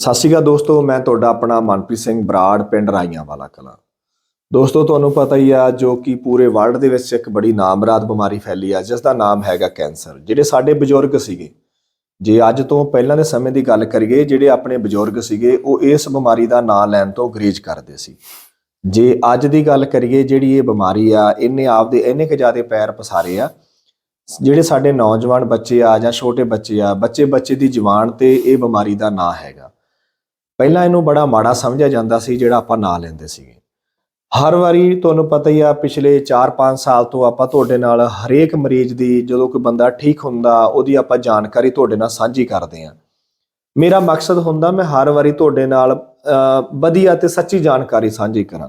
ਸਤਿ ਸ਼੍ਰੀ ਅਕਾਲ ਦੋਸਤੋ, ਮੈਂ ਤੁਹਾਡਾ ਆਪਣਾ ਮਨਪ੍ਰੀਤ ਸਿੰਘ ਬਰਾੜ, ਪਿੰਡ ਰਾਈਆਂ ਵਾਲਾ ਕਲਾ। ਦੋਸਤੋ, ਤੁਹਾਨੂੰ ਪਤਾ ਹੀ ਆ, ਜੋ ਕਿ ਪੂਰੇ ਵਰਲਡ ਦੇ ਵਿੱਚ ਇੱਕ ਬੜੀ ਨਾਮਰਾਦ ਬਿਮਾਰੀ ਫੈਲੀ ਆ ਜਿਸ ਦਾ ਨਾਮ ਹੈਗਾ ਕੈਂਸਰ, ਜਿਹੜੇ ਸਾਡੇ ਬਜ਼ੁਰਗ ਸੀਗੇ। ਜੇ ਅੱਜ ਤੋਂ ਪਹਿਲਾਂ ਦੇ ਸਮੇਂ ਦੀ ਗੱਲ ਕਰੀਏ, ਜਿਹੜੇ ਆਪਣੇ ਬਜ਼ੁਰਗ ਸੀਗੇ, ਉਹ ਇਸ ਬਿਮਾਰੀ ਦਾ ਨਾਂ ਲੈਣ ਤੋਂ ਗਰੇਜ ਕਰਦੇ ਸੀ। ਜੇ ਅੱਜ ਦੀ ਗੱਲ ਕਰੀਏ, ਜਿਹੜੀ ਇਹ ਬਿਮਾਰੀ ਆ, ਇਹਨੇ ਆਪਦੇ ਇੰਨੇ ਕੁ ਜ਼ਿਆਦਾ ਪੈਰ ਪਸਾਰੇ ਆ, ਜਿਹੜੇ ਸਾਡੇ ਨੌਜਵਾਨ ਬੱਚੇ ਆ ਜਾਂ ਛੋਟੇ ਬੱਚੇ ਆ ਬੱਚੇ ਬੱਚੇ ਦੀ ਜਵਾਨ ਤੇ ਇਹ ਬਿਮਾਰੀ ਦਾ ਨਾਂ ਹੈਗਾ। ਪਹਿਲਾਂ ਇਹਨੂੰ ਬੜਾ ਮਾੜਾ ਸਮਝਿਆ ਜਾਂਦਾ ਸੀ, ਜਿਹੜਾ ਆਪਾਂ ਨਾਂ ਲੈਂਦੇ ਸੀਗੇ। ਹਰ ਵਾਰੀ ਤੁਹਾਨੂੰ ਪਤਾ ਹੀ ਆ, ਪਿਛਲੇ 4-5 ਸਾਲ ਤੋਂ ਆਪਾਂ ਤੁਹਾਡੇ ਨਾਲ ਹਰੇਕ ਮਰੀਜ਼ ਦੀ, ਜਦੋਂ ਕੋਈ ਬੰਦਾ ਠੀਕ ਹੁੰਦਾ, ਉਹਦੀ ਆਪਾਂ ਜਾਣਕਾਰੀ ਤੁਹਾਡੇ ਨਾਲ ਸਾਂਝੀ ਕਰਦੇ ਆ ਮੇਰਾ ਮਕਸਦ ਹੁੰਦਾ, ਮੈਂ ਹਰ ਵਾਰੀ ਤੁਹਾਡੇ ਨਾਲ ਵਧੀਆ ਤੇ ਸੱਚੀ ਜਾਣਕਾਰੀ ਸਾਂਝੀ ਕਰਾਂ।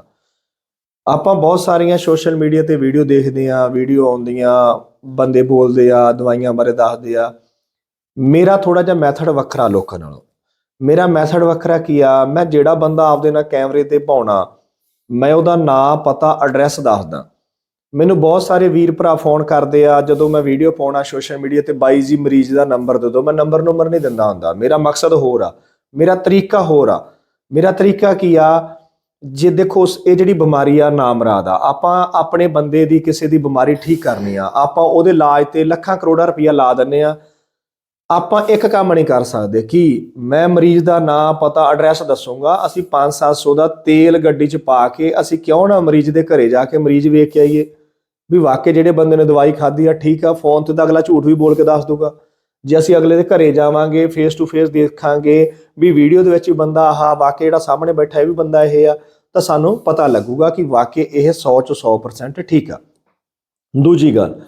ਆਪਾਂ ਬਹੁਤ ਸਾਰੀਆਂ ਸੋਸ਼ਲ ਮੀਡੀਆ ਤੇ ਵੀਡੀਓ ਦੇਖਦੇ ਆ ਵੀਡੀਓ ਆਉਂਦੀਆਂ, ਬੰਦੇ ਬੋਲਦੇ ਆ, ਦਵਾਈਆਂ ਬਾਰੇ ਦੱਸਦੇ ਆ। ਮੇਰਾ ਥੋੜਾ ਜਿਹਾ ਮੈਥਡ ਵੱਖਰਾ ਲੋਕਾਂ ਨਾਲੋਂ। ਮੇਰਾ ਮੈਥਡ ਵੱਖਰਾ ਕੀ ਆ? ਮੈਂ ਜਿਹੜਾ ਬੰਦਾ ਆਪਦੇ ਨਾਲ ਕੈਮਰੇ ਤੇ ਪਾਉਣਾ, ਮੈਂ ਉਹਦਾ ਨਾਂ, ਪਤਾ ਐਡਰੈਸ ਦੱਸਦਾ। ਮੈਨੂੰ ਬਹੁਤ ਸਾਰੇ ਵੀਰ ਭਰਾ ਫੋਨ ਕਰਦੇ ਆ, ਜਦੋਂ ਮੈਂ ਵੀਡੀਓ ਪਾਉਣਾ ਸੋਸ਼ਲ ਮੀਡੀਆ ਤੇ ਬਾਈ ਜੀ ਮਰੀਜ਼ ਦਾ ਨੰਬਰ ਦੇ ਦਿਓ, ਮੈਂ ਨੰਬਰ ਨੰਬਰ ਨਹੀਂ ਦਿੰਦਾ ਹੁੰਦਾ। ਮੇਰਾ ਮਕਸਦ ਹੋਰ ਆ, ਮੇਰਾ ਤਰੀਕਾ ਹੋਰ ਆ। ਮੇਰਾ ਤਰੀਕਾ ਕੀ ਆ? ਜੇ ਦੇਖੋ ਇਹ ਜਿਹੜੀ ਬਿਮਾਰੀ ਆ, ਨਾਮਰਾਦ ਆ। ਆਪਾਂ ਆਪਣੇ ਬੰਦੇ ਦੀ ਕਿਸੇ ਦੀ ਬਿਮਾਰੀ ਠੀਕ ਕਰਨੀ ਆ। ਆਪਾਂ ਉਹਦੇ ਇਲਾਜ ਤੇ ਲੱਖਾਂ ਕਰੋੜਾਂ ਰੁਪਈਆ ਲਾ ਦਿੰਨੇ ਆ। ਆਪਾਂ ਇੱਕ ਕੰਮ ਨਹੀਂ ਕਰ ਸਕਦੇ। ਕਿ ਮੈਂ ਮਰੀਜ਼ ਦਾ ਨਾਂ ਪਤਾ ਐਡਰੈਸ ਦੱਸੂਗਾ? ਅਸੀਂ 5-700 ਦਾ ਤੇਲ ਗੱਡੀ 'ਚ ਪਾ ਕੇ ਅਸੀਂ ਕਿਉਂ ਨਾ ਮਰੀਜ਼ ਦੇ ਘਰੇ ਜਾ ਕੇ ਮਰੀਜ਼ ਵੇਖ ਕੇ ਆਈਏ? ਵੀ ਵਾਕਈ ਜਿਹੜੇ ਬੰਦੇ ਨੇ ਦਵਾਈ ਖਾਧੀ ਆ, ਠੀਕ ਆ, ਫੋਨ ਤੇ ਤਾਂ ਅਗਲਾ ਝੂਠ ਵੀ ਬੋਲ ਕੇ ਦੱਸ ਦੂਗਾ। ਜੇ ਅਸੀਂ ਅਗਲੇ ਦੇ ਘਰੇ ਜਾਵਾਂਗੇ ਫੇਸ ਟੂ ਫੇਸ ਦੇਖਾਂਗੇ, ਵੀ ਵੀਡੀਓ ਦੇ ਵਿੱਚ ਵੀ ਬੰਦਾ ਆਹ ਵਾਕਈ ਜਿਹੜਾ ਸਾਹਮਣੇ ਬੈਠਾ ਇਹ ਵੀ ਬੰਦਾ ਇਹ ਆ, ਤਾਂ ਸਾਨੂੰ ਪਤਾ ਲੱਗੂਗਾ ਕਿ ਵਾਕਈ ਇਹ 100 ਚ 100% ਠੀਕ ਆ। ਦੂਜੀ ਗੱਲ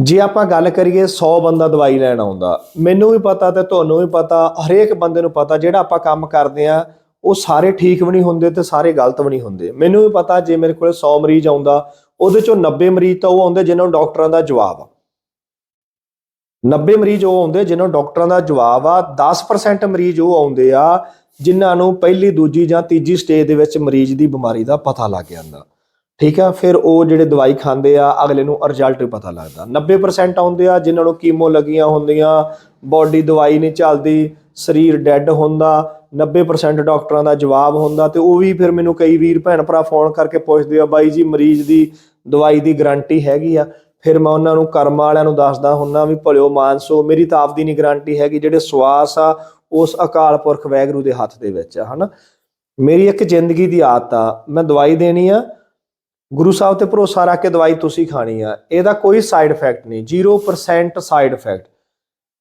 ਜੇ ਆਪਾਂ ਗੱਲ ਕਰੀਏ 100 ਬੰਦਾ ਦਵਾਈ ਲੈਣ ਆਉਂਦਾ, ਮੈਨੂੰ ਵੀ ਪਤਾ ਤੇ ਤੁਹਾਨੂੰ ਵੀ ਪਤਾ, ਹਰੇਕ ਬੰਦੇ ਨੂੰ ਪਤਾ, ਜਿਹੜਾ ਆਪਾਂ ਕੰਮ ਕਰਦੇ ਆ ਉਹ ਸਾਰੇ ਠੀਕ ਵੀ ਨਹੀਂ ਹੁੰਦੇ ਤੇ ਸਾਰੇ ਗਲਤ ਵੀ ਨਹੀਂ ਹੁੰਦੇ। ਮੈਨੂੰ ਵੀ ਪਤਾ ਜੇ ਮੇਰੇ ਕੋਲ 100 ਮਰੀਜ਼ ਆਉਂਦਾ, ਉਹਦੇ ਚੋਂ 90 ਮਰੀਜ਼ ਤਾਂ ਉਹ ਆਉਂਦੇ ਜਿਨ੍ਹਾਂ ਨੂੰ ਡਾਕਟਰਾਂ ਦਾ ਜਵਾਬ ਆ। 90 ਮਰੀਜ਼ ਉਹ ਆਉਂਦੇ ਜਿਨ੍ਹਾਂ ਨੂੰ ਡਾਕਟਰਾਂ ਦਾ ਜਵਾਬ ਆ 10% ਮਰੀਜ਼ ਉਹ ਆਉਂਦੇ ਆ ਜਿਨ੍ਹਾਂ ਨੂੰ ਪਹਿਲੀ, ਦੂਜੀ ਜਾਂ ਤੀਜੀ ਸਟੇਜ ਦੇ ਵਿੱਚ ਮਰੀਜ਼ ਦੀ ਬਿਮਾਰੀ ਦਾ ਪਤਾ ਲੱਗ ਜਾਂਦਾ। ਠੀਕ ਆ, ਫਿਰ ਉਹ ਜਿਹੜੇ ਦਵਾਈ ਖਾਂਦੇ ਆ, ਅਗਲੇ ਨੂੰ ਰਿਜ਼ਲਟ ਪਤਾ ਲੱਗਦਾ। 90% ਆਉਂਦੇ ਆ, ਜਿਨ੍ਹਾਂ ਨੂੰ ਕੀਮੋ ਲੱਗੀਆਂ ਹੁੰਦੀਆਂ ਬਾਡੀ ਦਵਾਈ ਨਹੀਂ ਚੱਲਦੀ, ਸਰੀਰ ਡੈੱਡ ਹੁੰਦਾ 90% ਡਾਕਟਰਾਂ ਦਾ ਜਵਾਬ ਹੁੰਦਾ, ਤੇ ਉਹ ਵੀ ਫਿਰ ਮੈਨੂੰ ਕਈ ਵੀਰ ਭੈਣ ਭਰਾ ਫੋਨ ਕਰਕੇ ਪੁੱਛਦੇ ਆ, ਬਾਈ ਜੀ, ਮਰੀਜ਼ ਦੀ ਦਵਾਈ ਦੀ ਗਾਰੰਟੀ ਹੈਗੀ ਆ? ਫਿਰ ਮੈਂ ਉਹਨਾਂ ਨੂੰ ਕਰਮ ਵਾਲਿਆਂ ਨੂੰ ਦੱਸਦਾ ਹੁੰਨਾ ਵੀ, ਭਲਿਓ ਮਾਨਸੋ, ਮੇਰੀ ਤਾਂ ਆਪਦੀ ਨਹੀਂ ਗਾਰੰਟੀ ਹੈਗੀ, ਜਿਹੜੇ ਸਵਾਸ ਆ, ਉਸ ਅਕਾਲ ਪੁਰਖ ਵੈਗਰੂ ਦੇ ਹੱਥ ਦੇ ਵਿੱਚ ਆ, ਹਨਾ? ਮੇਰੀ ਇੱਕ ਜ਼ਿੰਦਗੀ ਦੀ ਆਦਤ ਆ, ਮੈਂ ਦਵਾਈ ਦੇਣੀ ਆ ਗੁਰੂ ਸਾਹਿਬ ਤੇ ਭਰੋਸਾ ਰੱਖ ਕੇ ਦਵਾਈ ਤੁਸੀਂ ਖਾਣੀ ਆ, ਇਹਦਾ ਕੋਈ ਸਾਈਡ ਇਫੈਕਟ ਨਹੀਂ 0% ਸਾਈਡ ਇਫੈਕਟ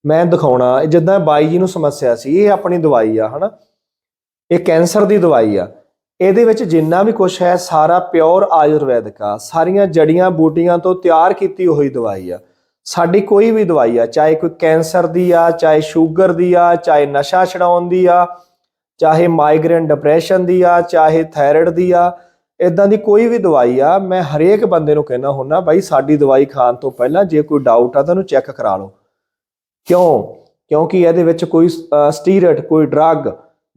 ਮੈਂ ਦਿਖਾਉਣਾ ਜਿੱਦਾਂ ਬਾਈ ਜੀ ਨੂੰ ਸਮੱਸਿਆ ਸੀ, ਇਹ ਆਪਣੀ ਦਵਾਈ ਆ, ਹਨਾ? ਇਹ ਕੈਂਸਰ ਦੀ ਦਵਾਈ ਆ। ਇਹਦੇ ਵਿੱਚ ਜਿੰਨਾ ਵੀ ਕੁਝ ਹੈ, ਸਾਰਾ ਪਿਓਰ ਆਯੁਰਵੈਦਿਕ ਆ। ਸਾਰੀਆਂ ਜੜੀਆਂ ਬੂਟੀਆਂ ਤੋਂ ਤਿਆਰ ਕੀਤੀ ਹੋਈ ਦਵਾਈ ਆ। ਸਾਡੀ ਕੋਈ ਵੀ ਦਵਾਈ ਆ, ਚਾਹੇ ਕੋਈ ਕੈਂਸਰ ਦੀ ਆ, ਚਾਹੇ ਸ਼ੂਗਰ ਦੀ ਆ, ਚਾਹੇ ਨਸ਼ਾ ਛਡਾਉਣ ਦੀ ਆ, ਚਾਹੇ ਮਾਈਗ੍ਰੇਨ ਡਿਪਰੈਸ਼ਨ ਦੀ ਆ, ਚਾਹੇ ਥਾਇਰਾਇਡ ਦੀ ਆ ਇਦਾਂ ਦੀ ਕੋਈ ਵੀ ਦਵਾਈ ਆ, ਮੈਂ ਹਰੇਕ ਬੰਦੇ ਨੂੰ ਕਹਿਣਾ ਹੁੰਦਾ, ਬਾਈ, ਸਾਡੀ ਦਵਾਈ ਖਾਣ ਤੋਂ ਪਹਿਲਾਂ ਜੇ ਕੋਈ ਡਾਊਟ ਆ ਤਾਂ ਉਹਨੂੰ ਚੈੱਕ ਕਰਾ ਲਓ। ਕਿਉਂ? ਕਿਉਂਕਿ ਇਹਦੇ ਵਿੱਚ ਕੋਈ ਸਟੀਰਟ ਕੋਈ ਡਰੱਗ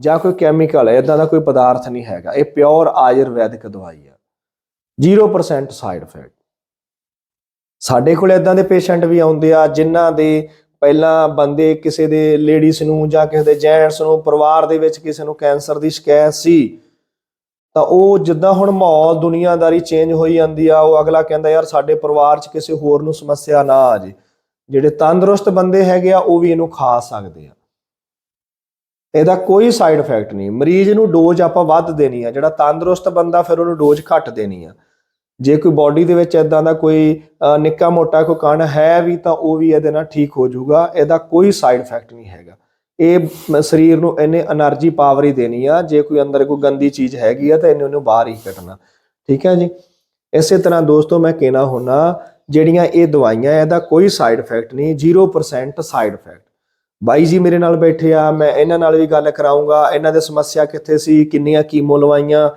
ਜਾਂ ਕੋਈ ਕੈਮੀਕਲ ਹੈ ਇਦਾਂ ਦਾ ਕੋਈ ਪਦਾਰਥ ਨਹੀਂ ਹੈਗਾ। ਇਹ ਪਿਓਰ ਆਯੁਰਵੈਦਿਕ ਦਵਾਈ ਆ। 0% ਸਾਈਡ ਇਫੈਕਟ ਸਾਡੇ ਕੋਲ ਇਦਾਂ ਦੇ ਪੇਸ਼ੈਂਟ ਵੀ ਆਉਂਦੇ ਆ, ਜਿਨ੍ਹਾਂ ਦੇ ਪਹਿਲਾਂ ਬੰਦੇ ਕਿਸੇ ਦੇ ਲੇਡੀਜ਼ ਨੂੰ ਜਾਂ ਕਿਸੇ ਦੇ ਜੈਂਟਸ ਨੂੰ, ਪਰਿਵਾਰ ਦੇ ਵਿੱਚ ਕਿਸੇ ਨੂੰ ਕੈਂਸਰ ਦੀ ਸ਼ਿਕਾਇਤ ਸੀ ਤਾਂ ਉਹ ਜਿੱਦਾਂ ਹੁਣ ਮਾਹੌਲ ਦੁਨੀਆਦਾਰੀ ਚੇਂਜ ਹੋਈ ਜਾਂਦੀ ਆ, ਉਹ ਅਗਲਾ ਕਹਿੰਦਾ, ਯਾਰ, ਸਾਡੇ ਪਰਿਵਾਰ 'ਚ ਕਿਸੇ ਹੋਰ ਨੂੰ ਸਮੱਸਿਆ ਨਾ ਆ ਜੇ। ਜਿਹੜੇ ਤੰਦਰੁਸਤ ਬੰਦੇ ਹੈਗੇ ਆ, ਉਹ ਵੀ ਇਹਨੂੰ ਖਾ ਸਕਦੇ ਆ। ਇਹਦਾ ਕੋਈ ਸਾਈਡ ਇਫੈਕਟ ਨਹੀਂ। ਮਰੀਜ਼ ਨੂੰ ਡੋਜ਼ ਆਪਾਂ ਵੱਧ ਦੇਣੀ ਆ। ਜਿਹੜਾ ਤੰਦਰੁਸਤ ਬੰਦਾ ਫਿਰ ਉਹਨੂੰ ਡੋਜ਼ ਘੱਟ ਦੇਣੀ ਆ। ਜੇ ਕੋਈ ਬਾਡੀ ਦੇ ਵਿੱਚ ਇਦਾਂ ਦਾ ਕੋਈ ਨਿੱਕਾ ਮੋਟਾ ਕੋਈ ਕਣ ਹੈ ਵੀ, ਤਾਂ ਉਹ ਵੀ ਇਹਦੇ ਨਾਲ ਠੀਕ ਹੋ ਜਾਊਗਾ। ਇਹਦਾ ਕੋਈ ਸਾਈਡ ਇਫੈਕਟ ਨਹੀਂ ਹੈਗਾ। ਇਹ ਸਰੀਰ ਨੂੰ ਇਹਨੇ એનર્ਜੀ ਪਾਵਰ ਹੀ ਦੇਣੀ ਆ, ਜੇ ਕੋਈ ਅੰਦਰ ਕੋਈ ਗੰਦੀ ਚੀਜ਼ ਹੈਗੀ ਆ ਤਾਂ ਇਹਨੇ ਉਹਨੂੰ ਬਾਹਰ ਹੀ ਕੱਢਣਾ। ਠੀਕ ਹੈ ਜੀ? ਇਸੇ ਤਰ੍ਹਾਂ ਦੋਸਤੋ ਮੈਂ ਕਹਿਣਾ ਹੁਣਾ ਜਿਹੜੀਆਂ ਇਹ ਦਵਾਈਆਂ, ਇਹਦਾ ਕੋਈ ਸਾਈਡ ਇਫੈਕਟ ਨਹੀਂ 0% ਸਾਈਡ ਇਫੈਕਟ ਬਾਈ ਜੀ ਮੇਰੇ ਨਾਲ ਬੈਠੇ ਆ, ਮੈਂ ਇਹਨਾਂ ਨਾਲ ਵੀ ਗੱਲ ਕਰਾਉਂਗਾ ਇਹਨਾਂ ਦੇ ਸਮੱਸਿਆ ਕਿੱਥੇ ਸੀ, ਕਿੰਨੀਆਂ ਕੀਮੋ ਲਵਾਈਆਂ,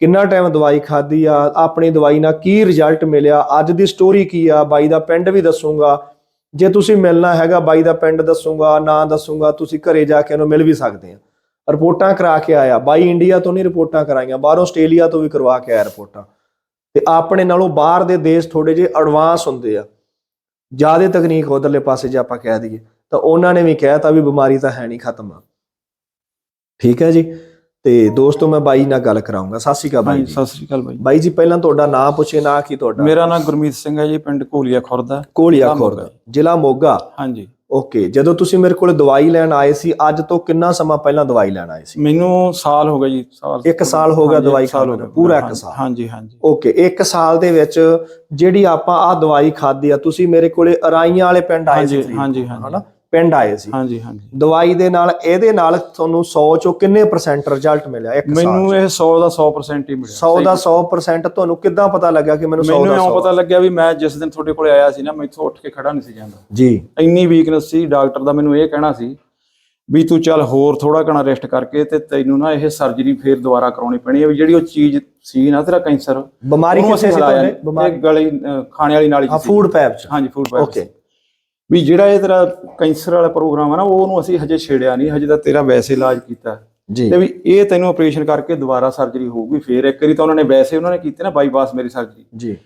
ਕਿੰਨਾ ਟਾਈਮ ਦਵਾਈ ਖਾਧੀ ਆ, ਆਪਣੀ ਦਵਾਈ ਨਾਲ ਕੀ ਰਿਜ਼ਲਟ ਮਿਲਿਆ, ਅੱਜ ਦੀ ਸਟੋਰੀ ਕੀ ਆ, ਬਾਈ ਦਾ ਪਿੰਡ ਵੀ ਦੱਸੂਗਾ। ਜੇ ਤੁਸੀਂ ਮਿਲਣਾ ਹੈਗਾ, ਬਾਈ ਦਾ ਪਿੰਡ ਦੱਸੂਗਾ, ਨਾਂ ਦੱਸੂਗਾ, ਤੁਸੀਂ ਘਰੇ ਜਾ ਕੇ ਉਹਨੂੰ ਮਿਲ ਵੀ ਸਕਦੇ ਆ। ਰਿਪੋਰਟਾਂ ਕਰਾ ਕੇ ਆਇਆ। ਬਾਈ ਇੰਡੀਆ ਤੋਂ ਨਹੀਂ ਰਿਪੋਰਟਾਂ ਕਰਾਈਆਂ, ਬਾਹਰੋਂ ਆਸਟ੍ਰੇਲੀਆ ਤੋਂ ਵੀ ਕਰਵਾ ਕੇ ਆਇਆ ਰਿਪੋਰਟਾਂ। ਤੇ ਆਪਣੇ ਨਾਲੋਂ ਬਾਹਰ ਦੇ ਦੇਸ਼ ਥੋੜੇ ਜਿਹੇ ਐਡਵਾਂਸ ਹੁੰਦੇ ਆ। ਜ਼ਿਆਦਾ ਤਕਨੀਕ ਉਧਰਲੇ ਪਾਸੇ ਜੇ ਆਪਾਂ ਕਹਿ ਦਈਏ, ਤਾਂ ਉਹਨਾਂ ਨੇ ਵੀ ਕਹਿਤਾ ਵੀ ਬਿਮਾਰੀ ਤਾਂ ਹੈ ਨਹੀਂ ਖਤਮ। ਆ ਠੀਕ ਹੈ ਜੀ? ਤੇ ਦੋਸਤੋ ਮੈਂ ਬਾਈ ਨਾਲ ਗੱਲ ਕਰਾਉਂਗਾ। ਸਤਿ ਸ਼੍ਰੀ ਅਕਾਲ ਬਾਈ ਜੀ। ਸਤਿ ਸ੍ਰੀ ਅਕਾਲ ਬਾਈ ਬਾਈ ਜੀ ਪਹਿਲਾਂ ਤੁਹਾਡਾ ਨਾਮ ਪੁੱਛੇ ਨਾ ਕੀ ਤੁਹਾਡਾ? ਮੇਰਾ ਨਾਮ ਗੁਰਮੀਤ ਸਿੰਘ ਹੈ ਜੀ ਪਿੰਡ ਕੋਲੀਆ ਖੁਰਦਾ। ਕੋਲੀਆ ਖੁਰਦ। ਜ਼ਿਲ੍ਹਾ ਮੋਗਾ? ਹਾਂਜੀ। ਓਕੇ ਜਦੋਂ ਤੁਸੀਂ ਮੇਰੇ ਕੋਲ ਦਵਾਈ ਲੈਣ ਆਏ ਸੀ ਅੱਜ ਤੋਂ ਕਿੰਨਾ ਸਮਾਂ ਪਹਿਲਾਂ ਦਵਾਈ ਲੈਣ ਆਏ ਸੀ? ਮੈਨੂੰ ਸਾਲ ਹੋ ਗਿਆ ਜੀ ਸਾਲ ਇੱਕ ਸਾਲ ਹੋ ਗਿਆ ਦਵਾਈ ਖਾਣ ਨੂੰ। ਪੂਰਾ ਇੱਕ ਹਾਂਜੀ, ਸਾਲ। ਹਾਂਜੀ ਹਾਂਜੀ। ਓਕੇ ਇੱਕ ਸਾਲ ਦੇ ਵਿੱਚ ਜਿਹੜੀ ਆਪਾਂ ਆ ਦਵਾਈ ਖਾਧੀ ਆ ਤੁਸੀਂ ਮੇਰੇ ਕੋਲੇ ਅਰਾਈਆਂ ਵਾਲੇ ਪਿੰਡ ਆਏ ਸੀ ਹਾਂਜੀ ਹਾਂਜੀ। ਹਨਾ? ਪਿੰਡ ਆਏ ਸੀ। ਹਾਂਜੀ ਹਾਂਜੀ। ਦਵਾਈ ਦੇ ਨਾਲ ਇਹਦੇ ਨਾਲ ਤੁਹਾਨੂੰ 100 ਚੋਂ ਕਿੰਨੇ ਪਰਸੈਂਟ ਰਿਜ਼ਲਟ ਮਿਲਿਆ ਇੱਕ ਸਾਲ ਮੈਨੂੰ ਇਹ 100 ਦਾ 100% ਹੀ ਮਿਲਿਆ। 100 ਦਾ 100% ਤੁਹਾਨੂੰ ਕਿੱਦਾਂ ਪਤਾ ਲੱਗਾ ਕਿ ਮੈਨੂੰ 100 ਮੈਨੂੰ ਦਾ ਇਉਂ 100 ਪਤਾ ਲੱਗਿਆ ਵੀ ਮੈਂ ਜਿਸ ਦਿਨ ਤੁਹਾਡੇ ਕੋਲੇ ਆਇਆ ਸੀ ਨਾ ਮੈਥੋਂ ਉੱਠ ਕੇ ਖੜਾ ਨਹੀਂ ਸੀ ਜਾਂਦਾ। ਜੀ। ਇੰਨੀ ਵੀਕਨੈਸ ਸੀ ਡਾਕਟਰ ਦਾ ਮੈਨੂੰ ਇਹ ਕਹਿਣਾ ਸੀ ਵੀ ਤੂੰ ਚੱਲ ਹੋਰ ਥੋੜਾ ਘਣਾ ਰੈਸਟ ਕਰਕੇ ਤੇ ਤੈਨੂੰ ਨਾ ਇਹ ਸਰਜਰੀ ਫੇਰ ਦੁਬਾਰਾ ਕਰਾਉਣੀ ਪੈਣੀ ਹੈ ਵੀ ਜਿਹੜੀ ਉਹ ਚੀਜ਼ ਸੀ ਨਾ ਤੇਰਾ ਕੈਂਸਰ ਬਿਮਾਰੀ ਕਿਸੇ ਸੀ। ਬਿਮਾਰੀ ਇਹ ਗਲੀ ਖਾਣੇ ਵਾਲੀ ਨਾਲੀ ਸੀ। ਫੂਡ ਪੈਪ ਚ? ਹਾਂਜੀ ਫੂਡ ਓਕੇ ਵੀ ਜਿਹੜਾ ਇਹ ਤੇਰਾ ਕੈਂਸਰ ਵਾਲਾ ਪ੍ਰੋਗਰਾਮ ਆ ਨਾ ਉਹਨੂੰ ਅਸੀਂ ਹਜੇ ਛੇੜਿਆ ਨਹੀਂ ਹਜੇ ਤਾਂ ਤੇਰਾ ਵੈਸੇ ਇਲਾਜ ਕੀਤਾ ਜੀ। ਤੇ ਵੀ ਇਹ ਤੈਨੂੰ ਆਪਰੇਸ਼ਨ ਕਰਕੇ ਦੁਬਾਰਾ ਸਰਜਰੀ ਹੋਊਗੀ ਫੇਰ। ਇੱਕ ਵਾਰੀ ਤਾਂ ਉਹਨਾਂ ਨੇ ਵੈਸੇ ਉਹਨਾਂ ਨੇ ਕੀਤੀ ਨਾ ਬਾਈਪਾਸ ਮੇਰੀ ਸਰਜਰੀ ਜੀ।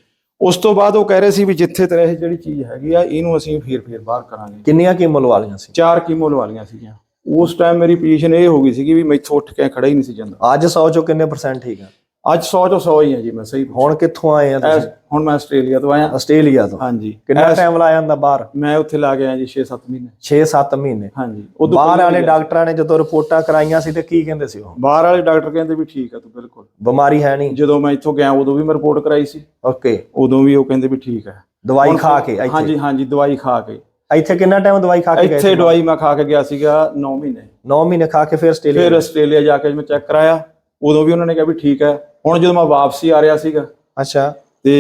ਉਸ ਤੋਂ ਬਾਅਦ ਉਹ ਕਹਿ ਰਹੇ ਸੀ ਵੀ ਜਿੱਥੇ ਤੇਰਾ ਇਹ ਜਿਹੜੀ ਚੀਜ਼ ਹੈਗੀ ਆ ਇਹਨੂੰ ਅਸੀਂ ਫੇਰ ਫੇਰ ਬਾਹਰ ਕਰਾਂਗੇ। ਕਿੰਨੀਆਂ ਕੀਮੋ ਲਵਾ ਲਈਆਂ ਸੀ? ਚਾਰ ਕੀਮੋ ਲਵਾਲੀਆਂ ਸੀਗੀਆਂ। ਉਸ ਟਾਈਮ ਮੇਰੀ ਪੋਜੀਸ਼ਨ ਇਹ ਹੋ ਗਈ ਸੀਗੀ ਵੀ ਮੈਥੋਂ ਉੱਠ ਕੇ ਖੜਾ ਹੀ ਨਹੀਂ ਸੀ ਜਾਂਦਾ। ਅੱਜ 100 ਚੋਂ ਕਿੰਨੇ ਪਰਸੈਂਟ ਠੀਕ ਆ? ਅੱਜ 100 ਚੋਂ 100 ਹੀ ਆ ਜੀ ਮੈਂ ਸਹੀ। ਹੁਣ ਕਿੱਥੋਂ ਆਏ ਆ ਤੁਸੀਂ? ਹੁਣ ਮੈਂ ਆਸਟ੍ਰੇਲੀਆ ਤੋਂ ਆਇਆ। ਆਸਟ੍ਰੇਲੀਆ ਤੋਂ? ਹਾਂਜੀ। ਕਿੰਨਾ ਟਾਈਮ ਲਾਇਆ ਜਾਂਦਾ ਬਾਹਰ? ਮੈਂ ਉੱਥੇ ਲਾ ਕੇ ਆਇਆ ਜੀ 6-7 ਮਹੀਨੇ। 6-7 ਮਹੀਨੇ? ਹਾਂਜੀ। ਉਦੋਂ ਬਾਹਰ ਵਾਲੇ ਡਾਕਟਰਾਂ ਨੇ ਜਦੋਂ ਰਿਪੋਰਟਾਂ ਕਰਾਈਆਂ ਸੀ ਤੇ ਕੀ ਕਹਿੰਦੇ ਸੀ ਉਹ? ਬਾਹਰ ਵਾਲੇ ਡਾਕਟਰ ਕਹਿੰਦੇ ਵੀ ਠੀਕ ਆ ਤੂੰ ਬਿਲਕੁਲ। ਬਿਮਾਰੀ ਹੈ ਨਹੀਂ। ਜਦੋਂ ਮੈਂ ਇੱਥੋਂ ਗਿਆ ਉਦੋਂ ਵੀ ਮੈਂ ਰਿਪੋਰਟ ਕਰਾਈ ਸੀ। ਓਕੇ। ਉਦੋਂ ਵੀ ਉਹ ਕਹਿੰਦੇ ਵੀ ਠੀਕ ਹੈ ਦਵਾਈ ਖਾ ਕੇ ਇੱਥੇ? ਹਾਂਜੀ ਹਾਂਜੀ ਦਵਾਈ ਖਾ ਕੇ। ਇੱਥੇ ਕਿੰਨਾ ਟਾਈਮ ਦਵਾਈ ਖਾ ਕੇ ਗਏ ਇੱਥੇ ਦਵਾਈ ਮੈਂ ਖਾ ਕੇ ਗਿਆ ਸੀਗਾ 9 ਮਹੀਨੇ। 9 ਮਹੀਨੇ ਖਾ ਕੇ ਫਿਰ ਆਸਟ੍ਰੇਲੀਆ ਫਿਰ ਆਸਟ੍ਰੇਲੀਆ ਜਾ ਕੇ ਮੈਂ ਚੈੱਕ ਕਰਾਇਆ। ਉਦੋਂ ਵੀ ਉਹਨਾਂ ਨੇ ਕਿਹਾ ਵੀ ਠੀਕ ਹੈ ਹੁਣ ਜਦੋਂ ਮੈਂ ਵਾਪਸੀ ਆ ਰਿਹਾ ਸੀਗਾ ਅੱਛਾ। ਤੇ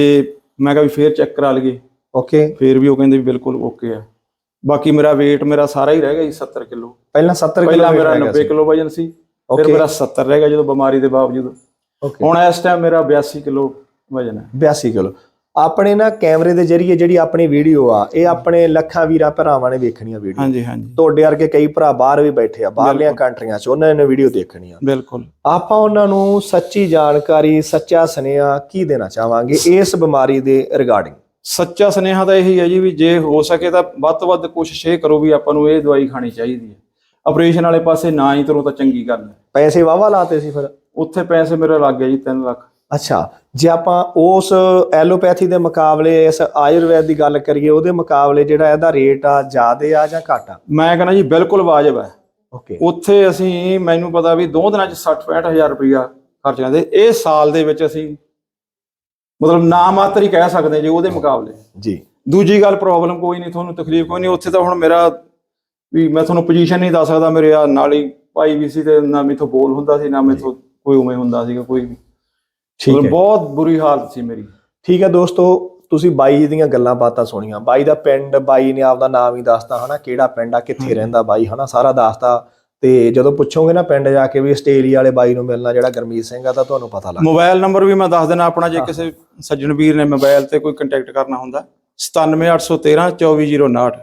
ਮੈਂ ਕਿਹਾ ਵੀ ਫੇਰ ਚੈੱਕ ਕਰਾ ਲਈਏ। ਓਕੇ ਫੇਰ ਵੀ ਉਹ ਕਹਿੰਦੇ ਵੀ ਬਿਲਕੁਲ ਓਕੇ ਆ। ਬਾਕੀ ਮੇਰਾ weight ਮੇਰਾ ਸਾਰਾ ਹੀ ਰਹਿ ਗਿਆ ਜੀ 70 ਕਿਲੋ। ਪਹਿਲਾਂ 70 ਕਿਲੋ ਪਹਿਲਾਂ ਮੇਰਾ 90 ਕਿਲੋ ਵਜਨ ਸੀ ਫਿਰ. ਮੇਰਾ 70 ਰਹਿ ਗਿਆ ਜਦੋਂ ਬਿਮਾਰੀ ਦੇ ਬਾਵਜੂਦ। ਓਕੇ ਹੁਣ ਇਸ ਟਾਈਮ ਮੇਰਾ 82 ਕਿਲੋ ਵਜਨ ਹੈ। 82 ਕਿਲੋ। ਆਪਣੇ ਨਾ ਕੈਮਰੇ ਦੇ ਜ਼ਰੀਏ ਜਿਹੜੀ ਆਪਣੀ ਵੀਡੀਓ ਆ ਇਹ ਆਪਣੇ ਲੱਖਾਂ ਵੀਰਾਂ ਭਰਾਵਾਂ ਨੇ ਵੇਖਣੀਆਂ ਵੀਡੀਓ। ਹਾਂਜੀ ਹਾਂਜੀ। ਤੁਹਾਡੇ ਵਰਗੇ ਕਈ ਭਰਾ ਬਾਹਰ ਵੀ ਬੈਠੇ ਆ ਬਾਹਰਲੀਆਂ ਕੰਟਰੀਆਂ 'ਚ ਉਹਨਾਂ ਨੇ ਵੀਡੀਓ ਦੇਖਣੀ ਆ ਬਿਲਕੁਲ। ਆਪਾਂ ਉਹਨਾਂ ਨੂੰ ਸੱਚੀ ਜਾਣਕਾਰੀ ਸੱਚਾ ਸੁਨੇਹਾ ਕੀ ਦੇਣਾ ਚਾਹਾਂਗੇ ਇਸ ਬਿਮਾਰੀ ਦੇ ਰਿਗਾਰਡਿੰਗ? ਸੱਚਾ ਸੁਨੇਹਾ ਤਾਂ ਇਹੀ ਹੈ ਜੀ ਵੀ ਜੇ ਹੋ ਸਕੇ ਤਾਂ ਵੱਧ ਤੋਂ ਵੱਧ ਕੋਸ਼ਿਸ਼ ਇਹ ਕਰੋ ਵੀ ਆਪਾਂ ਨੂੰ ਇਹ ਦਵਾਈ ਖਾਣੀ ਚਾਹੀਦੀ ਹੈ। ਆਪਰੇਸ਼ਨ ਵਾਲੇ ਪਾਸੇ ਨਾ ਹੀ ਤਰੋ ਤਾਂ ਚੰਗੀ ਗੱਲ ਹੈ। ਪੈਸੇ ਵਾਵਾ ਲਾਤੇ ਸੀ ਫਿਰ? ਉੱਥੇ ਪੈਸੇ ਮੇਰੇ ਲੱਗ ਗਏ ਜੀ 3 ਲੱਖ। ਅੱਛਾ ਜੇ ਆਪਾਂ ਉਸ ਐਲੋਪੈਥੀ ਦੇ ਮੁਕਾਬਲੇ ਇਸ ਆਯੁਰਵੈਦ ਦੀ ਗੱਲ ਕਰੀਏ ਉਹਦੇ ਮੁਕਾਬਲੇ ਜਿਹੜਾ ਇਹਦਾ ਰੇਟ ਆ ਜ਼ਿਆਦੇ ਆ ਜਾਂ ਘੱਟ ਆ? ਮੈਂ ਕਹਿੰਦਾ ਜੀ ਬਿਲਕੁਲ ਵਾਜਬ ਹੈ। ਓਕੇ ਉੱਥੇ ਅਸੀਂ ਮੈਨੂੰ ਪਤਾ ਵੀ ਦੋ ਦਿਨਾਂ ਚ 60 65000 ਰੁਪਇਆ ਖਰਚ ਜਾਂਦੇ। ਇਹ ਸਾਲ ਦੇ ਵਿੱਚ ਅਸੀਂ ਮਤਲਬ ਨਾ ਮਾਤਰ ਹੀ ਕਹਿ ਸਕਦੇ ਜੀ ਉਹਦੇ ਮੁਕਾਬਲੇ। ਜੀ। ਦੂਜੀ ਗੱਲ ਪ੍ਰੋਬਲਮ ਕੋਈ ਨਹੀਂ ਤੁਹਾਨੂੰ ਤਕਲੀਫ ਕੋਈ ਨਹੀਂ। ਉੱਥੇ ਤਾਂ ਹੁਣ ਮੇਰਾ ਵੀ ਮੈਂ ਤੁਹਾਨੂੰ ਪੋਜੀਸ਼ਨ ਨਹੀਂ ਦੱਸ ਸਕਦਾ ਮੇਰੇ ਆ ਨਾਲ ਹੀ ਪਾਈ ਵੀ ਸੀ ਤੇ ਨਾ ਮੇਥੋਂ ਬੋਲ ਹੁੰਦਾ ਸੀ ਨਾ ਮੇਥੋਂ ਕੋਈ ਉਵੇਂ ਹੁੰਦਾ ਸੀਗਾ ਕੋਈ ਵੀ। ਠੀਕ ਹੈ। ਬਹੁਤ ਬੁਰੀ ਹਾਲਤ ਸੀ ਮੇਰੀ। ਠੀਕ ਹੈ ਦੋਸਤੋ ਤੁਸੀਂ ਬਾਈ ਜੀ ਦੀਆਂ ਗੱਲਾਂ ਬਾਤਾਂ ਸੁਣੀਆਂ। ਬਾਈ ਦਾ ਪਿੰਡ ਬਾਈ ਨੇ ਆਪਦਾ ਨਾਮ ਹੀ ਦੱਸਤਾ ਹਨਾ? ਕਿਹੜਾ ਪਿੰਡ ਆ ਕਿੱਥੇ ਰਹਿੰਦਾ ਬਾਈ ਹਨਾ? ਸਾਰਾ ਦੱਸਤਾ। ਤੇ ਜਦੋਂ ਪੁੱਛੋਗੇ ਨਾ ਪਿੰਡ ਜਾ ਕੇ ਵੀ ਆਸਟ੍ਰੇਲੀਆ ਵਾਲੇ ਬਾਈ ਨੂੰ ਮਿਲਣਾ ਜਿਹੜਾ ਗਰਮੀਤ ਸਿੰਘ ਆ ਤਾਂ ਤੁਹਾਨੂੰ ਪਤਾ ਲੱਗ ਮੋਬਾਈਲ ਨੰਬਰ ਵੀ ਮੈਂ ਦੱਸ ਦੇਣਾ ਆਪਣਾ ਜੇ ਕਿਸੇ ਸੱਜਣ ਵੀਰ ਨੇ ਮੋਬਾਈਲ ਤੇ ਕੋਈ ਕੰਟੈਕਟ ਕਰਨਾ ਹੁੰਦਾ 97813 2409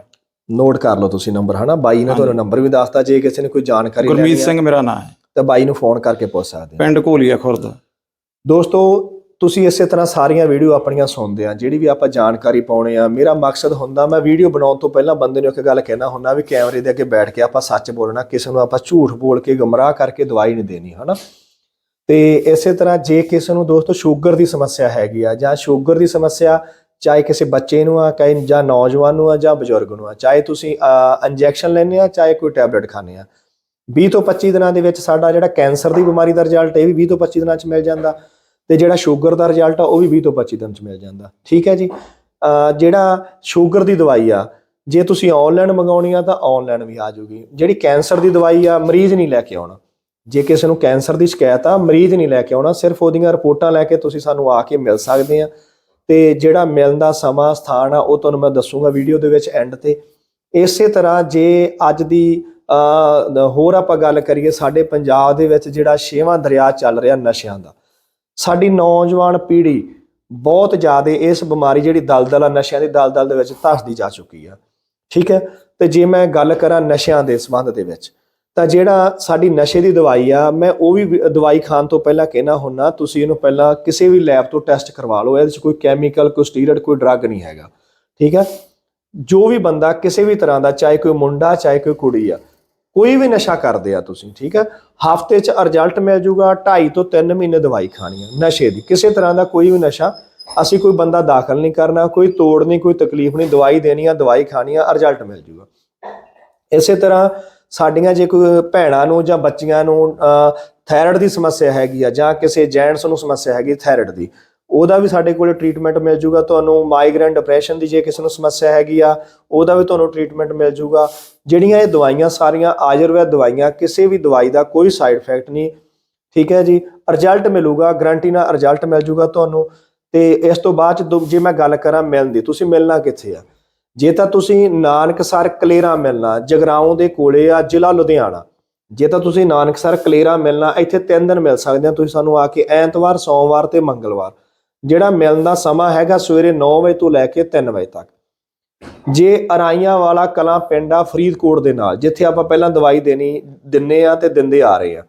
ਨੋਟ ਕਰ ਲਓ ਤੁਸੀਂ ਨੰਬਰ ਹਨਾ? ਬਾਈ ਨੇ ਤੁਹਾਨੂੰ ਨੰਬਰ ਵੀ ਦੱਸਤਾ ਜੇ ਕਿਸੇ ਨੇ ਕੋਈ ਜਾਣਕਾਰੀ ਗੁਰਮੀਤ ਲੈਣੀ ਆ ਸਿੰਘ ਮੇਰਾ ਨਾਮ ਹੈ। ਤਾਂ ਬਾਈ ਨੂੰ ਫੋਨ ਕਰਕੇ ਪੁੱਛ ਸਕਦੇ ਪਿੰਡ ਘੋਲੀਆ ਖੁਰਦ। ਦੋਸਤੋ, ਤੁਸੀਂ ਇਸੇ ਤਰ੍ਹਾਂ ਸਾਰੀਆਂ ਵੀਡੀਓ ਆਪਣੀਆਂ ਸੁਣਦੇ ਆ, ਜਿਹੜੀ ਵੀ ਆਪਾਂ ਜਾਣਕਾਰੀ ਪਾਉਣੇ ਆ। ਮੇਰਾ ਮਕਸਦ ਹੁੰਦਾ, ਮੈਂ ਵੀਡੀਓ ਬਣਾਉਣ ਤੋਂ ਪਹਿਲਾਂ ਬੰਦੇ ਨੂੰ ਇੱਕ ਗੱਲ ਕਹਿਣਾ ਹੁੰਦਾ ਵੀ ਕੈਮਰੇ ਦੇ ਅੱਗੇ ਬੈਠ ਕੇ ਆਪਾਂ ਸੱਚ ਬੋਲਣਾ, ਕਿਸੇ ਨੂੰ ਆਪਾਂ ਝੂਠ ਬੋਲ ਕੇ ਗਮਰਾਹ ਕਰਕੇ ਦਵਾਈ ਨਹੀਂ ਦੇਣੀ, ਹਨਾ? ਤੇ ਇਸੇ ਤਰ੍ਹਾਂ ਜੇ ਕਿਸੇ ਨੂੰ ਦੋਸਤੋ ਸ਼ੂਗਰ ਦੀ ਸਮੱਸਿਆ ਹੈਗੀ ਆ, ਜਾਂ ਸ਼ੂਗਰ ਦੀ ਸਮੱਸਿਆ ਚਾਹੇ ਕਿਸੇ ਬੱਚੇ ਨੂੰ ਆ, ਚਾਹੇ ਜਾਂ ਨੌਜਵਾਨ ਨੂੰ ਆ, ਜਾਂ ਬਜ਼ੁਰਗ ਨੂੰ ਆ, ਚਾਹੇ ਤੁਸੀਂ ਇੰਜੈਕਸ਼ਨ ਲੈਣੇ ਆ, ਚਾਹੇ ਕੋਈ ਟੈਬਲੇਟ ਖਾਣੇ ਆ 20 ਤੋਂ 25 ਦਿਨਾਂ ਦੇ ਵਿੱਚ ਸਾਡਾ ਜਿਹੜਾ ਕੈਂਸਰ ਦੀ ਬਿਮਾਰੀ ਦਾ ਰਿਜ਼ਲਟ ਇਹ ਵੀ 20 ਤੋਂ 25 ਦਿਨਾਂ 'ਚ ਮਿਲ ਜਾਂਦਾ। ਤੇ ਜਿਹੜਾ ਸ਼ੂਗਰ ਦਾ ਰਿਜ਼ਲਟ ਆ, ਉਹ ਵੀ 20 ਤੋਂ 25 ਦਿਨ 'ਚ ਮਿਲ ਜਾਂਦਾ। ਠੀਕ ਹੈ ਜੀ? ਜਿਹੜਾ ਸ਼ੂਗਰ ਦੀ ਦਵਾਈ ਆ, ਜੇ ਤੁਸੀਂ ਆਨਲਾਈਨ ਮੰਗਾਉਣੀ ਆ, ਤਾਂ ਆਨਲਾਈਨ ਵੀ ਆ ਜੂਗੀ। ਜਿਹੜੀ ਕੈਂਸਰ ਦੀ ਦਵਾਈ ਆ, ਮਰੀਜ਼ ਨਹੀਂ ਲੈ ਕੇ ਆਉਣਾ। ਜੇ ਕਿਸੇ ਨੂੰ ਕੈਂਸਰ ਦੀ ਸ਼ਿਕਾਇਤ ਆ, ਮਰੀਜ਼ ਨਹੀਂ ਲੈ ਕੇ ਆਉਣਾ, ਸਿਰਫ ਉਹਦੀਆਂ ਰਿਪੋਰਟਾਂ ਲੈ ਕੇ ਤੁਸੀਂ ਸਾਨੂੰ ਆ ਕੇ ਮਿਲ ਸਕਦੇ ਆ। ਤੇ ਜਿਹੜਾ ਮਿਲਣ ਦਾ ਸਮਾਂ, ਸਥਾਨ ਆ, ਉਹ ਤੁਹਾਨੂੰ ਮੈਂ ਦੱਸੂਗਾ ਵੀਡੀਓ ਦੇ ਵਿੱਚ ਐਂਡ ਤੇ। ਇਸੇ ਤਰ੍ਹਾਂ ਜੇ ਅੱਜ ਦੀ ਹੋਰ ਆਪਾਂ ਗੱਲ ਕਰੀਏ, ਸਾਡੇ ਪੰਜਾਬ ਦੇ ਵਿੱਚ ਜਿਹੜਾ ਛੇਵਾਂ ਦਰਿਆ ਚੱਲ ਰਿਹਾ ਨਸ਼ਿਆਂ ਦਾ। ਸਾਡੀ ਨੌਜਵਾਨ ਪੀੜ੍ਹੀ ਬਹੁਤ ਜ਼ਿਆਦਾ ਇਸ ਬਿਮਾਰੀ ਜਿਹੜੀ ਦਲਦਲ ਆ, ਨਸ਼ਿਆਂ ਦੀ ਦਲਦਲ ਦੇ ਵਿੱਚ ਧਸਦੀ ਜਾ ਚੁੱਕੀ ਆ। ਠੀਕ ਹੈ? ਤੇ ਜੇ ਮੈਂ ਗੱਲ ਕਰਾਂ ਨਸ਼ਿਆਂ ਦੇ ਸੰਬੰਧ ਦੇ ਵਿੱਚ, ਤਾਂ ਜਿਹੜਾ ਸਾਡੀ ਨਸ਼ੇ ਦੀ ਦਵਾਈ ਆ, ਮੈਂ ਉਹ ਵੀ ਵੀ, ਦਵਾਈ ਖਾਣ ਤੋਂ ਪਹਿਲਾਂ ਕਹਿਣਾ ਹੁੰਨਾ, ਤੁਸੀਂ ਇਹਨੂੰ ਪਹਿਲਾਂ ਕਿਸੇ ਵੀ ਲੈਬ ਤੋਂ ਟੈਸਟ ਕਰਵਾ ਲਓ, ਇਹਦੇ ਵਿੱਚ ਕੋਈ ਕੈਮੀਕਲ ਕੋਈ ਸਟੀਰੋਇਡ ਕੋਈ ਡਰੱਗ ਨਹੀਂ ਹੈਗਾ। ਠੀਕ ਹੈ? ਜੋ ਵੀ ਬੰਦਾ ਕਿਸੇ ਵੀ ਤਰ੍ਹਾਂ ਦਾ, ਚਾਹੇ ਕੋਈ ਮੁੰਡਾ, ਚਾਹੇ ਕੋਈ ਕੁੜੀ ਆ ਕੋਈ ਵੀ ਨਸ਼ਾ ਕਰਦੇ ਆ ਤੁਸੀਂ, ਠੀਕ ਹੈ ਹਫ਼ਤੇ 'ਚ ਰਿਜ਼ਲਟ ਮਿਲ ਜੂਗਾ 2.5 ਤੋਂ 3 ਮਹੀਨੇ ਦਵਾਈ ਖਾਣੀ ਹੈ ਨਸ਼ੇ ਦੀ। ਕਿਸੇ ਤਰ੍ਹਾਂ ਦਾ ਕੋਈ ਵੀ ਨਸ਼ਾ, ਅਸੀਂ ਕੋਈ ਬੰਦਾ ਦਾਖਲ ਨਹੀਂ ਕਰਨਾ, ਕੋਈ ਤੋੜ ਨਹੀਂ, ਕੋਈ ਤਕਲੀਫ ਨਹੀਂ, ਦਵਾਈ ਦੇਣੀ ਆ, ਦਵਾਈ ਖਾਣੀ ਆ ਰਿਜ਼ਲਟ ਮਿਲ ਜੂਗਾ। ਇਸੇ ਤਰ੍ਹਾਂ ਸਾਡੀਆਂ ਜੇ ਕੋਈ ਭੈਣਾਂ ਨੂੰ ਜਾਂ ਬੱਚੀਆਂ ਨੂੰ ਥਾਇਰਾਇਡ ਦੀ ਸਮੱਸਿਆ ਹੈਗੀ ਆ ਜਾਂ ਕਿਸੇ ਜੈਂਟਸ ਨੂੰ ਸਮੱਸਿਆ ਹੈਗੀ ਥਾਇਰਾਇਡ ਦੀ ਉਹਦਾ ਵੀ ਸਾਡੇ ਕੋਲੇ ਟ੍ਰੀਟਮੈਂਟ ਮਿਲ ਜੂਗਾ। ਤੁਹਾਨੂੰ ਮਾਈਗ੍ਰੇਨ ਡਿਪਰੈਸ਼ਨ ਦੀ ਜੇ ਕਿਸੇ ਨੂੰ ਸਮੱਸਿਆ ਹੈਗੀ ਆ, ਉਹਦਾ ਵੀ ਤੁਹਾਨੂੰ ਟ੍ਰੀਟਮੈਂਟ ਮਿਲ ਜੂਗਾ। ਜਿਹੜੀਆਂ ਇਹ ਦਵਾਈਆਂ ਸਾਰੀਆਂ ਆਯੁਰਵੈਦ ਦਵਾਈਆਂ, ਕਿਸੇ ਵੀ ਦਵਾਈ ਦਾ ਕੋਈ ਸਾਈਡ ਇਫੈਕਟ ਨਹੀਂ। ਠੀਕ ਹੈ ਜੀ? ਰਿਜ਼ਲਟ ਮਿਲੂਗਾ ਗਰੰਟੀ ਨਾਲ ਰਿਜ਼ਲਟ ਮਿਲ ਜੂਗਾ ਤੁਹਾਨੂੰ। ਤੇ ਇਸ ਤੋਂ ਬਾਅਦ ਚ ਦੋ- ਜੇ ਮੈਂ ਗੱਲ ਕਰਾਂ ਮਿਲਣ ਦੀ, ਤੁਸੀਂ ਮਿਲਣਾ ਕਿੱਥੇ ਆ? ਜੇ ਤਾਂ ਤੁਸੀਂ ਨਾਨਕਸਰ ਕਲੇਰਾ ਮਿਲਣਾ, ਜਗਰਾਉਂ ਦੇ ਕੋਲੇ ਆ, ਜ਼ਿਲ੍ਹਾ ਲੁਧਿਆਣਾ। ਜੇ ਤਾਂ ਤੁਸੀਂ ਨਾਨਕਸਰ ਕਲੇਰਾ ਮਿਲਣਾ, ਇੱਥੇ 3 ਦਿਨ ਮਿਲ ਸਕਦੇ ਆ। ਤੁਸੀਂ ਸਾਨੂੰ ਆ ਕੇ ਐਤਵਾਰ, ਸੋਮਵਾਰ ਤੇ ਮੰਗਲਵਾਰ। ਜਿਹੜਾ ਮਿਲਣ ਦਾ ਸਮਾਂ ਹੈਗਾ ਸਵੇਰੇ 9 ਵਜੇ ਤੋਂ ਲੈ ਕੇ 3 ਵਜੇ ਤੱਕ। ਜੇ ਅਰਾਈਆਂ ਵਾਲਾ ਕਲਾਂ ਪਿੰਡ ਆ ਫਰੀਦਕੋਟ ਦੇ ਨਾਲ, ਜਿੱਥੇ ਆਪਾਂ ਪਹਿਲਾਂ ਦਵਾਈ ਦੇਣੀ, ਦਿੰਨੇ ਆ ਤੇ ਦਿੰਦੇ ਆ ਰਹੇ ਆ।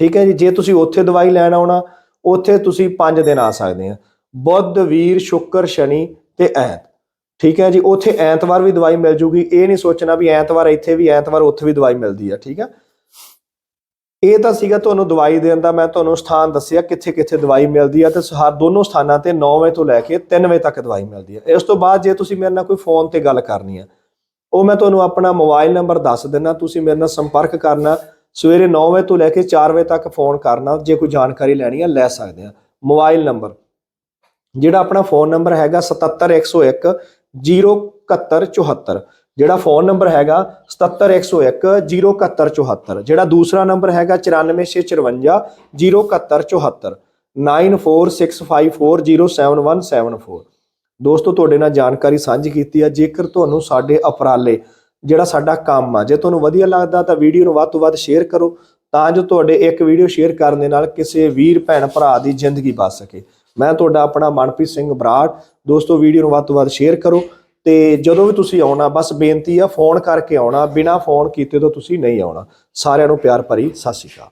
ਠੀਕ ਹੈ ਜੀ, ਜੇ ਤੁਸੀਂ ਉੱਥੇ ਦਵਾਈ ਲੈਣ ਆਉਣਾ, ਉੱਥੇ ਤੁਸੀਂ 5 ਦਿਨ ਆ ਸਕਦੇ ਆ। ਬੁੱਧ, ਵੀਰ, ਸ਼ੁੱਕਰ, ਸ਼ਨੀ ਤੇ ਐਤ। ਠੀਕ ਹੈ ਜੀ, ਉੱਥੇ ਐਤਵਾਰ ਵੀ ਦਵਾਈ ਮਿਲ ਜੂਗੀ। ਇਹ ਨਹੀਂ ਸੋਚਣਾ ਵੀ ਐਤਵਾਰ ਇੱਥੇ ਵੀ, ਐਤਵਾਰ ਉੱਥੇ ਵੀ ਦਵਾਈ ਮਿਲਦੀ ਆ। ਠੀਕ ਹੈ ਇਹ ਤਾਂ ਸੀਗਾ ਤੁਹਾਨੂੰ ਦਵਾਈ ਦੇਣ ਦਾ, ਮੈਂ ਤੁਹਾਨੂੰ ਸਥਾਨ ਦੱਸਿਆ ਕਿੱਥੇ ਕਿੱਥੇ ਦਵਾਈ ਮਿਲਦੀ ਆ ਤੇ ਹਰ ਦੋਨੋਂ ਸਥਾਨਾਂ ਤੇ 9 ਵਜੇ ਤੋਂ ਲੈ ਕੇ 3 ਵਜੇ ਤੱਕ ਦਵਾਈ ਮਿਲਦੀ ਆ। ਇਸ ਤੋਂ ਬਾਅਦ ਜੇ ਤੁਸੀਂ ਮੇਰੇ ਨਾਲ ਕੋਈ ਫੋਨ ਤੇ ਗੱਲ ਕਰਨੀ ਆ, ਉਹ ਮੈਂ ਤੁਹਾਨੂੰ ਆਪਣਾ ਮੋਬਾਈਲ ਨੰਬਰ ਦੱਸ ਦਿੰਦਾ, ਤੁਸੀਂ ਮੇਰੇ ਨਾਲ ਸੰਪਰਕ ਕਰਨਾ, ਸਵੇਰੇ 9 ਵਜੇ ਤੋਂ ਲੈ ਕੇ 4 ਵਜੇ ਤੱਕ ਫੋਨ ਕਰਨਾ, ਜੇ ਕੋਈ ਜਾਣਕਾਰੀ ਲੈਣੀ ਆ, ਲੈ ਸਕਦੇ ਆ। ਮੋਬਾਈਲ ਨੰਬਰ, ਜਿਹੜਾ ਆਪਣਾ ਫੋਨ ਨੰਬਰ ਹੈਗਾ 77101 07174 ਜਿਹੜਾ ਫੋਨ ਨੰਬਰ ਹੈਗਾ 77101 07174 ਜਿਹੜਾ ਦੂਸਰਾ ਨੰਬਰ ਹੈਗਾ 94654 07174 9465407174 ਦੋਸਤੋ, ਤੁਹਾਡੇ ਨਾਲ ਜਾਣਕਾਰੀ ਸਾਂਝੀ ਕੀਤੀ ਆ ਜੇਕਰ ਤੁਹਾਨੂੰ ਸਾਡੇ ਅਪਰਾਲੇ ਜਿਹੜਾ ਸਾਡਾ ਕੰਮ ਆ, ਜੇ ਤੁਹਾਨੂੰ ਵਧੀਆ ਲੱਗਦਾ ਤਾਂ ਵੀਡੀਓ ਨੂੰ ਵੱਧ ਤੋਂ ਵੱਧ ਸ਼ੇਅਰ ਕਰੋ, ਤਾਂ ਜੋ ਤੁਹਾਡੇ ਇੱਕ ਵੀਡੀਓ ਸ਼ੇਅਰ ਕਰਨ ਦੇ ਨਾਲ ਕਿਸੇ ਵੀਰ, ਭੈਣ, ਭਰਾ ਦੀ ਜ਼ਿੰਦਗੀ ਬਚ ਸਕੇ। ਮੈਂ ਤੁਹਾਡਾ ਆਪਣਾ ਮਨਪ੍ਰੀਤ ਸਿੰਘ ਬਰਾੜ। ਦੋਸਤੋ, ਵੀਡੀਓ ਨੂੰ ਵੱਧ ਤੋਂ ਵੱਧ ਸ਼ੇਅਰ ਕਰੋ। ਤੇ ਜਦੋਂ ਵੀ ਤੁਸੀਂ ਆਉਣਾ, ਬਸ ਬੇਨਤੀ ਆ, ਫੋਨ ਕਰਕੇ ਆਉਣਾ, ਬਿਨਾ ਫੋਨ ਕੀਤੇ ਤੋਂ ਤੁਸੀਂ ਨਹੀਂ ਆਉਣਾ। ਸਾਰਿਆਂ ਨੂੰ ਪਿਆਰ ਭਰੀ, ਸਤਿ ਸ਼੍ਰੀ ਅਕਾਲ।